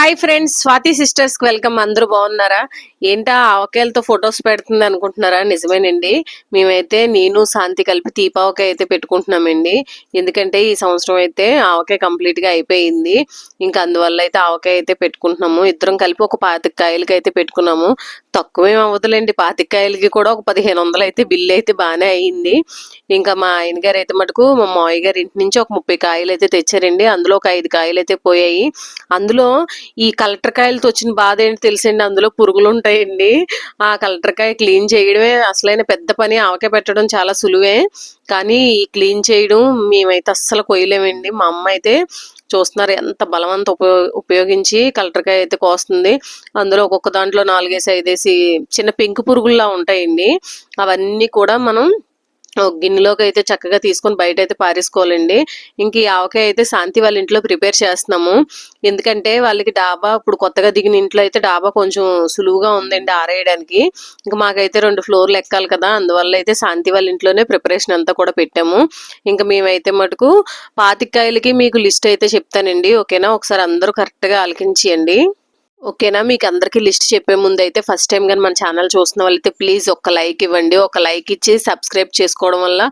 Hi friends Swathi సిస్టర్స్కి welcome. అందరూ బాగున్నారా? ఏంటా ఆవకాయలతో ఫొటోస్ పెడుతుంది అనుకుంటున్నారా? నిజమేనండి. మేమైతే నేను శాంతి కలిపి తీపావకాయ అయితే పెట్టుకుంటున్నామండి. ఎందుకంటే ఈ సంవత్సరం అయితే ఆవకాయ కంప్లీట్గా అయిపోయింది. ఇంకా అందువల్ల అయితే ఆవకాయ అయితే పెట్టుకుంటున్నాము. ఇద్దరం కలిపి ఒక పాతిక కాయలకి అయితే పెట్టుకున్నాము. తక్కువేం అవ్వదులేండి. పాతికాయలకి కూడా ఒక పదిహేను వందలు అయితే బిల్లు అయితే బాగానే అయ్యింది ఇంకా మా ఆయన గారు అయితే మటుకు మా మావయ్య గారి ఇంటి నుంచి ఒక ముప్పై కాయలు అయితే తెచ్చారండి. అందులో ఒక ఐదు కాయలు అయితే పోయాయి. అందులో ఈ కలెక్టర్కాయలతో వచ్చిన బాధ ఏంటి తెలిసండి? అందులో పురుగులు ఉంటాయండి. ఆ కలెక్టర్కాయ క్లీన్ చేయడమే అసలైన పెద్ద పని. ఆవకాయ పెట్టడం చాలా సులువే. కానీ ఈ క్లీన్ చేయడం మేమైతే అస్సలు కొయ్యలేమండి. మా అమ్మ అయితే చూస్తున్నారు ఎంత బలవంత ఉపయోగ ఉపయోగించి కలెక్టర్కాయ అయితే కోస్తుంది. అందులో ఒక్కొక్క దాంట్లో నాలుగేసి ఐదేసి చిన్న పెంకు పురుగుల్లా ఉంటాయండి. అవన్నీ కూడా మనం గిన్నెలోకి అయితే చక్కగా తీసుకొని బయట అయితే పారేసుకోవాలండి. ఇంక ఈ ఆవకాయ అయితే శాంతి వాళ్ళ ఇంట్లో ప్రిపేర్ చేస్తున్నాము. ఎందుకంటే వాళ్ళకి డాబా ఇప్పుడు కొత్తగా దిగిన ఇంట్లో అయితే డాబా కొంచెం సులువుగా ఉందండి ఆరేయడానికి. ఇంకా మాకైతే రెండు ఫ్లోర్లు ఎక్కాలి కదా అందువల్ల అయితే శాంతి వాళ్ళ ఇంట్లోనే ప్రిపరేషన్ అంతా కూడా పెట్టాము. ఇంకా మేమైతే మటుకు పాతికాయలకి మీకు లిస్ట్ అయితే చెప్తానండి. ఓకేనా? ఒకసారి అందరూ కరెక్ట్గా ఆలకించేయండి. ఓకేనా? మీకు అందరికీ లిస్ట్ చెప్పే ముందు అయితే ఫస్ట్ టైం కానీ మన ఛానల్ చూస్తున్న వాళ్ళైతే ప్లీజ్ ఒక లైక్ ఇవ్వండి. ఒక లైక్ ఇచ్చి సబ్స్క్రైబ్ చేసుకోవడం వల్ల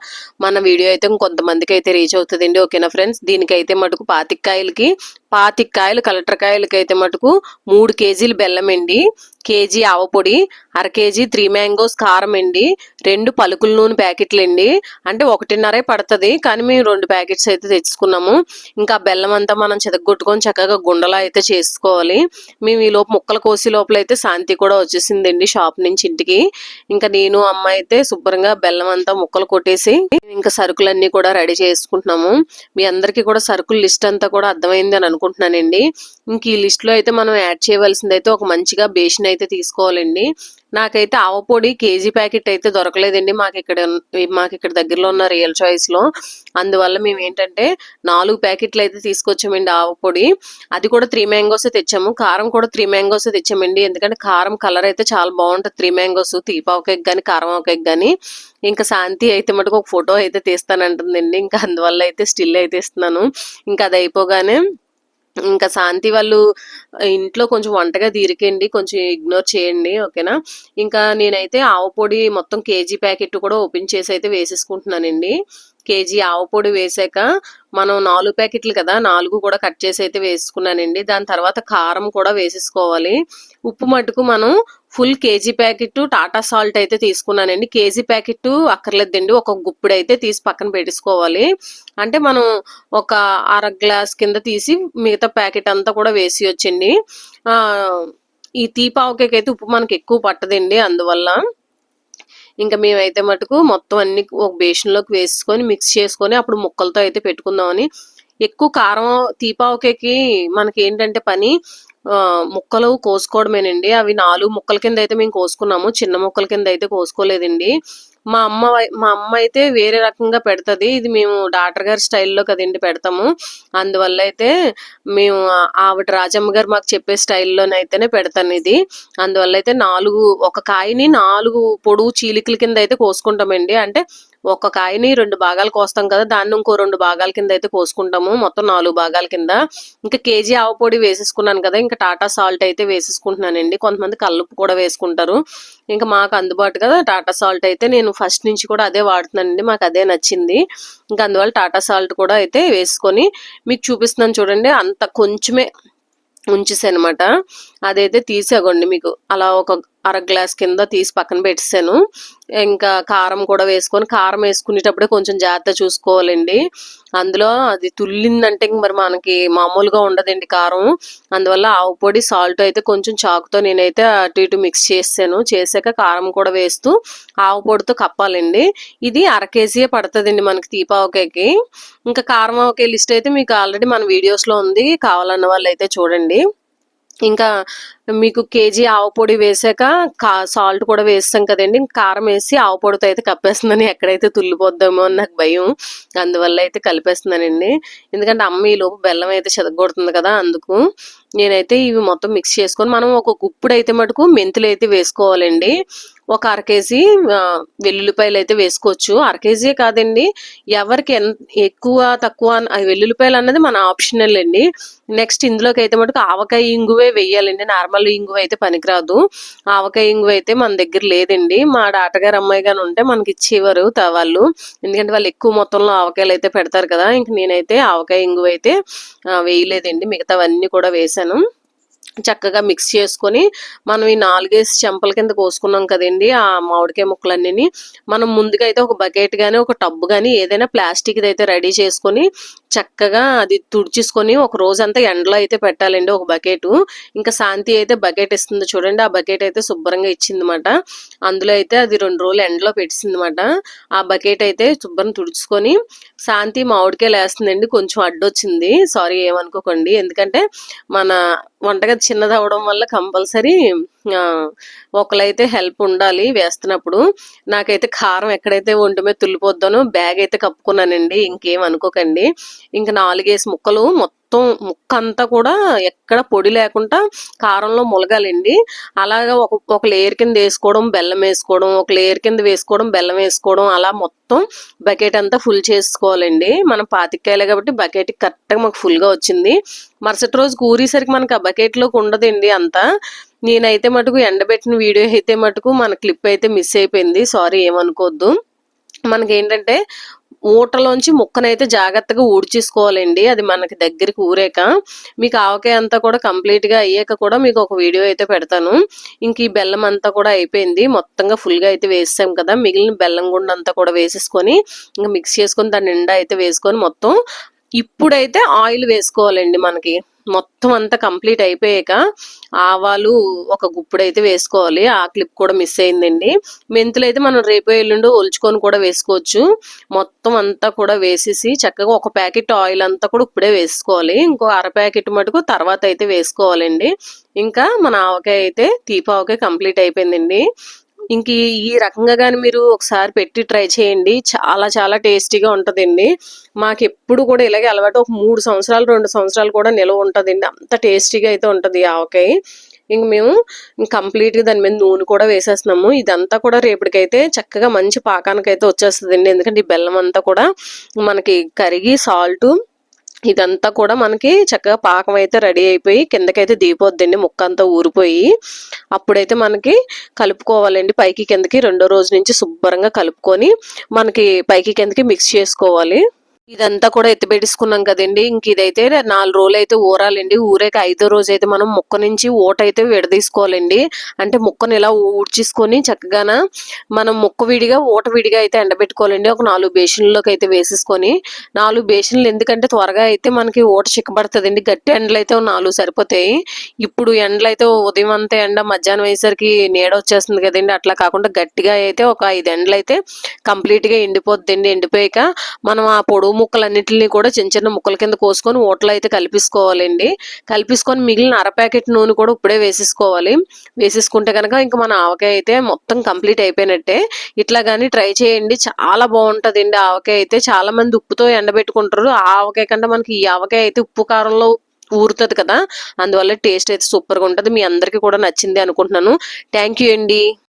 మన వీడియో అయితే కొంతమందికి అయితే రీచ్ అవుతుందండి. ఓకేనా ఫ్రెండ్స్? దీనికైతే మటుకు పాతికాయలకి పాతికాయలు కలెక్టర్ కాయలకి అయితే మటుకు మూడు కేజీలు బెల్లం అండి కేజీ ఆవపొడి అర కేజీ త్రీ మ్యాంగోస్ కారం అండి. రెండు పలుకుల నూనె ప్యాకెట్లు అండి. అంటే ఒకటిన్నరే పడుతుంది కానీ మేము రెండు ప్యాకెట్స్ అయితే తెచ్చుకున్నాము. ఇంకా బెల్లం అంతా మనం చెదగొట్టుకొని చక్కగా గుండలా అయితే చేసుకోవాలి. మేము ఈ లోపు ముక్కలు కోసి లోపల అయితే శాంతి కూడా వచ్చేసిందండి షాప్ నుంచి ఇంటికి. ఇంకా నేను అమ్మ అయితే శుభ్రంగా బెల్లం అంతా ముక్కలు కొట్టేసి ఇంకా సరుకులన్నీ కూడా రెడీ చేసుకుంటున్నాము. మీ అందరికీ కూడా సరుకుల లిస్ట్ అంతా కూడా అర్థమైంది అని అనుకుంటున్నానండి. ఇంక ఈ లిస్ట్లో అయితే మనం యాడ్ చేయవలసింది అయితే ఒక మంచిగా బేషన్ అయితే తీసుకోవాలండి. నాకైతే ఆవపొడి కేజీ ప్యాకెట్ అయితే దొరకలేదండి. మాకు ఇక్కడ మాకు ఇక్కడ దగ్గరలో ఉన్న రియల్ చాయిస్లో అందువల్ల మేము ఏంటంటే నాలుగు ప్యాకెట్లు అయితే తీసుకొచ్చామండి ఆవపొడి అది కూడా త్రీ మ్యాంగోస్ తెచ్చాము. కారం కూడా త్రీ మ్యాంగోస్ తెచ్చామండి. ఎందుకంటే కారం కలర్ అయితే చాలా బాగుంటుంది. త్రీ మ్యాంగోస్ తీపావకాయకి కానీ కారం ఆవకాయకి కానీ ఇంకా శాంతి అయితే మటుకు ఒక ఫోటో అయితే తీస్తానంటుందండి. ఇంకా అందువల్ల అయితే స్టిల్ అయితే ఇస్తున్నాను. ఇంకా అది అయిపోగానే ఇంకా శాంతి వాళ్ళు ఇంట్లో కొంచెం వంటగా తీరికండి కొంచెం ఇగ్నోర్ చేయండి ఓకేనా? ఇంకా నేనైతే ఆవు పొడి మొత్తం కేజీ ప్యాకెట్ కూడా ఓపెన్ చేసి అయితే వేసేసుకుంటున్నానండి. కేజీ ఆవు పొడి వేసాక మనం నాలుగు ప్యాకెట్లు కదా నాలుగు కూడా కట్ చేసి అయితే వేసుకున్నానండి. దాని తర్వాత కారం కూడా వేసేసుకోవాలి. ఉప్పు మటుకు మనం full KG packet Tata salt అయితే తీసుకున్నానండి. కేజీ ప్యాకెట్ అక్కర్లేదండి. ఒక గుప్పుడు అయితే తీసి పక్కన పెట్టేసుకోవాలి. అంటే మనం ఒక అర గ్లాస్ కింద తీసి మిగతా ప్యాకెట్ అంతా కూడా వేసి వచ్చండి ఈ తీపావకాయకి ఉప్పు మనకి ఎక్కువ పట్టదండి అందువల్ల. ఇంకా మేమైతే మటుకు మొత్తం అన్ని ఒక బేషన్లోకి వేసుకొని మిక్స్ చేసుకొని అప్పుడు ముక్కలతో అయితే పెట్టుకుందామని. ఎక్కువ కారం తీపావకేకి మనకి ఏంటంటే పని ముక్కలు కోసుకోవడమేనండి. అవి నాలుగు ముక్కల కింద అయితే మేము కోసుకున్నాము. చిన్న ముక్కల కింద అయితే కోసుకోలేదండి. మా అమ్మ మా అమ్మ అయితే వేరే రకంగా పెడుతుంది. ఇది మేము డాక్టర్ గారి స్టైల్లో కదండి పెడతాము. అందువల్ల అయితే మేము ఆవిడ రాజమ్మ గారు మాకు చెప్పే స్టైల్లోనైతేనే పెడతాను ఇది. అందువల్ల అయితే నాలుగు ఒక కాయని నాలుగు పొడుగు చీలికల కింద అయితే కోసుకుంటామండి. అంటే ఒక కాయని రెండు భాగాలు కోస్తాం కదా దాన్ని ఇంకో రెండు భాగాల కింద అయితే కోసుకుంటాము మొత్తం నాలుగు భాగాల కింద. ఇంకా కేజీ ఆవు పొడి వేసేసుకున్నాను కదా ఇంకా టాటా సాల్ట్ అయితే వేసేసుకుంటున్నానండి. కొంతమంది కల్లుపు కూడా వేసుకుంటారు. ఇంకా మాకు అందుబాటు కదా టాటా సాల్ట్ అయితే నేను ఫస్ట్ నుంచి కూడా అదే వాడుతున్నానండి మాకు అదే నచ్చింది. ఇంకా అందువల్ల టాటా సాల్ట్ కూడా అయితే వేసుకొని మీకు చూపిస్తున్నాను చూడండి అంత కొంచెమే ఉంచేసానమాట. అదైతే తీసేగండి మీకు. అలా ఒక అర గ్లాస్ కింద తీసి పక్కన పెట్టేసాను ఇంకా కారం కూడా వేసుకొని కారం వేసుకునేటప్పుడే కొంచెం జాగ్రత్త చూసుకోవాలండి. అందులో అది తుల్లిందంటే మరి మనకి మామూలుగా ఉండదండి కారం. అందువల్ల ఆవు పొడి సాల్ట్ అయితే కొంచెం చాకుతో నేనైతే అటు ఇటు మిక్స్ చేసాను చేసాక కారం కూడా వేస్తూ ఆవు పొడితో కప్పాలండి. ఇది అర కేజీయే పడుతుందండి మనకి తీపావకాయకి. ఇంకా కారం ఆవకాయ లిస్ట్ అయితే మీకు ఆల్రెడీ మన వీడియోస్లో ఉంది. కావాలన్న వాళ్ళు అయితే చూడండి. ఇంకా మీకు కేజీ ఆవు పొడి వేసాక కా సాల్ట్ కూడా వేస్తాం కదండి. కారం వేసి ఆవు పొడితో అయితే కప్పేస్తుందని ఎక్కడైతే తుల్లిపోద్దామో అని నాకు భయం. అందువల్ల అయితే కలిపేస్తున్నానండి. ఎందుకంటే అమ్మ ఈ లోపు బెల్లం అయితే చెదగొడుతుంది కదా అందుకు నేనైతే ఇవి మొత్తం మిక్స్ చేసుకొని మనం ఒక గుప్పుడు అయితే మటుకు మెంతులు అయితే వేసుకోవాలండి. ఒక అర కేజీ వెల్లుల్లిపాయలు అయితే వేసుకోవచ్చు. అర కేజీ కాదండి. ఎవరికి ఎన్ ఎక్కువ తక్కువ వెల్లుల్లిపాయలు అన్నది మన ఆప్షనల్ అండి. నెక్స్ట్ ఇందులోకి అయితే మటుకు ఆవకాయ ఇంగువే వేయాలండి. నార్మల్ ఇంగువ అయితే పనికిరాదు. ఆవకాయ ఇంగువ అయితే మన దగ్గర లేదండి. మా డాటగారు అమ్మాయి గాని ఉంటే మనకి ఇచ్చేవారు వాళ్ళు. ఎందుకంటే వాళ్ళు ఎక్కువ మొత్తంలో ఆవకాయలు అయితే పెడతారు కదా. ఇంక నేనైతే ఆవకాయ ఇంగువ అయితే వేయలేదండి. మిగతావన్నీ కూడా వేసాను చక్కగా మిక్స్ చేసుకొని మనం ఈ నాలుగేసి చెంపల కింద కోసుకున్నాం కదండి ఆ మామిడికాయ ముక్కలన్నీ మనం ముందుగా అయితే ఒక బకెట్ కానీ ఒక టబ్ కానీ ఏదైనా ప్లాస్టిక్ అయితే రెడీ చేసుకొని చక్కగా అది తుడిచేసుకొని ఒక రోజంతా ఎండలో అయితే పెట్టాలండి ఒక బకెట్ ఇంకా శాంతి అయితే బకెట్ ఇస్తుంది చూడండి ఆ బకెట్ అయితే శుభ్రంగా ఇచ్చిందన్నమాట. అందులో అయితే అది రెండు రోజులు ఎండలో పెట్టిందన్నమాట ఆ బకెట్ అయితే శుభ్రం తుడుచుకొని శాంతి మామిడికాయలు వేస్తుందండి కొంచెం అడ్డొచ్చింది. సారీ ఏమనుకోకండి. ఎందుకంటే మన వంటగది చిన్నది అవడం వల్ల కంపల్సరీ ఒకలైతే హెల్ప్ ఉండాలి వేస్తున్నప్పుడు. నాకైతే కారం ఎక్కడైతే ఒంటి మీద తుల్లిపోద్దానో బ్యాగ్ అయితే కప్పుకున్నానండి ఇంకేం అనుకోకండి. ఇంకా నాలుగేసి ముక్కలు మొత్తం మొత్తం ముక్క అంతా కూడా ఎక్కడ పొడి లేకుండా కారంలో ములగాలండి. అలాగా ఒక ఒక లేయర్ కింద వేసుకోవడం బెల్లం వేసుకోవడం ఒక లేయర్ కింద వేసుకోవడం బెల్లం వేసుకోవడం అలా మొత్తం బకెట్ అంతా ఫుల్ చేసుకోవాలండి. మనం పాతికాయలే కాబట్టి బకెట్ కరెక్ట్గా మాకు ఫుల్గా వచ్చింది. మరుసటి రోజు కూరేసరికి మనకి ఆ బకెట్లోకి ఉండదండి అంతా. నేనైతే మటుకు ఎండబెట్టిన వీడియో అయితే మటుకు మన క్లిప్ అయితే మిస్ అయిపోయింది. సారీ ఏమనుకోవద్దు. మనకి ఏంటంటే మూటలోంచి ముక్కనైతే జాగ్రత్తగా ఊడ్చేసుకోవాలండి. అది మనకి దగ్గరికి ఊరేక. మీకు ఆవకాయ అంతా కూడా కంప్లీట్గా అయ్యాక కూడా మీకు ఒక వీడియో అయితే పెడతాను. ఇంక ఈ బెల్లం అంతా కూడా అయిపోయింది. మొత్తంగా ఫుల్గా అయితే వేసాం కదా. మిగిలిన బెల్లం గుండంతా కూడా వేసేసుకొని ఇంకా మిక్స్ చేసుకొని దాని నిండా అయితే వేసుకొని మొత్తం ఇప్పుడైతే ఆయిల్ వేసుకోవాలండి మనకి. మొత్తం అంతా కంప్లీట్ అయిపోయాక ఆవాలు ఒక గుప్పుడైతే వేసుకోవాలి. ఆ క్లిప్ కూడా మిస్ అయిందండి. మెంతులు అయితే మనం రేపు ఎల్లుండి ఒలుచుకొని కూడా వేసుకోవచ్చు. మొత్తం అంతా కూడా వేసేసి చక్కగా ఒక ప్యాకెట్ ఆయిల్ అంతా కూడా ఇప్పుడే వేసుకోవాలి. ఇంకో అర ప్యాకెట్ మటుకు తర్వాత అయితే వేసుకోవాలండి. ఇంకా మన ఆవకాయ అయితే తీపావకాయ కంప్లీట్ అయిపోయిందండి. ఇంక ఈ- రకంగా కానీ మీరు ఒకసారి పెట్టి ట్రై చేయండి. చాలా చాలా టేస్టీగా ఉంటుందండి. మాకు ఎప్పుడు కూడా ఇలాగే అలవాటు ఒక మూడు సంవత్సరాలు రెండు సంవత్సరాలు కూడా నిలవ ఉంటుందండి. అంత టేస్టీగా అయితే ఉంటుంది ఆవకాయ. ఇంక మేము కంప్లీట్గా దాని మీద నూనె కూడా వేసేస్తున్నాము. ఇదంతా కూడా రేపటికైతే చక్కగా మంచి పాకానికి అయితే వచ్చేస్తుందండి. ఎందుకంటే ఈ బెల్లం అంతా కూడా మనకి కరిగి సాల్ట్ ఇదంతా కూడా మనకి చక్కగా పాకం అయితే రెడీ అయిపోయి కిందకైతే దిగిపోద్దండి ముక్క అంతా ఊరిపోయి అప్పుడైతే మనకి కలుపుకోవాలండి. పైకి కిందకి రెండో రోజు నుంచి శుభ్రంగా కలుపుకొని మనకి పైకి కిందకి మిక్స్ చేసుకోవాలి. ఇదంతా కూడా ఎత్తిపెట్టుకున్నాం కదండి. ఇంక ఇదైతే నాలుగు రోజులు అయితే ఊరాలండి. ఊరేక ఐదో రోజు అయితే మనం ముక్క నుంచి ఓట అయితే విడదీసుకోవాలండి. అంటే ముక్కను ఇలా ఊడ్చేసుకొని చక్కగాన మనం ముక్క విడిగా ఓట విడిగా అయితే ఎండబెట్టుకోవాలండి. ఒక నాలుగు బేషన్లోకి అయితే వేసేసుకొని నాలుగు బేషన్లు ఎందుకంటే త్వరగా అయితే మనకి ఓట చిక్కబడుతుందండి. గట్టి ఎండలు అయితే నాలుగు సరిపోతాయి. ఇప్పుడు ఎండలు అయితే ఉదయం అంతా ఎండ మధ్యాహ్నం అయ్యేసరికి నీడ వచ్చేస్తుంది కదండి. అట్లా కాకుండా గట్టిగా అయితే ఒక ఐదు ఎండలు అయితే కంప్లీట్గా ఎండిపోద్దండి. ఎండిపోయాక మనం ఆ పొడుగు ముక్కలన్నింటినీ కూడా చిన్న చిన్న ముక్కల కింద కోసుకొని ఓట్లో అయితే కలిపేసుకోవాలండి. కలిపేసుకొని మిగిలిన అర ప్యాకెట్ నూనె కూడా ఇప్పుడే వేసేసుకోవాలి. వేసేసుకుంటే కనుక ఇంకా మన ఆవకాయ అయితే మొత్తం కంప్లీట్ అయిపోయినట్టే. ఇట్లా కానీ ట్రై చేయండి. చాలా బాగుంటదండి ఆవకాయ అయితే. చాలా మంది ఉప్పుతో ఎండబెట్టుకుంటారు. ఆ ఆవకాయ కంటే మనకి ఈ ఆవకాయ అయితే ఉప్పు కారంలో ఊరుతుంది కదా. అందువల్ల టేస్ట్ అయితే సూపర్గా ఉంటుంది. మీ అందరికీ కూడా నచ్చింది అనుకుంటున్నాను. థ్యాంక్ యూ అండి.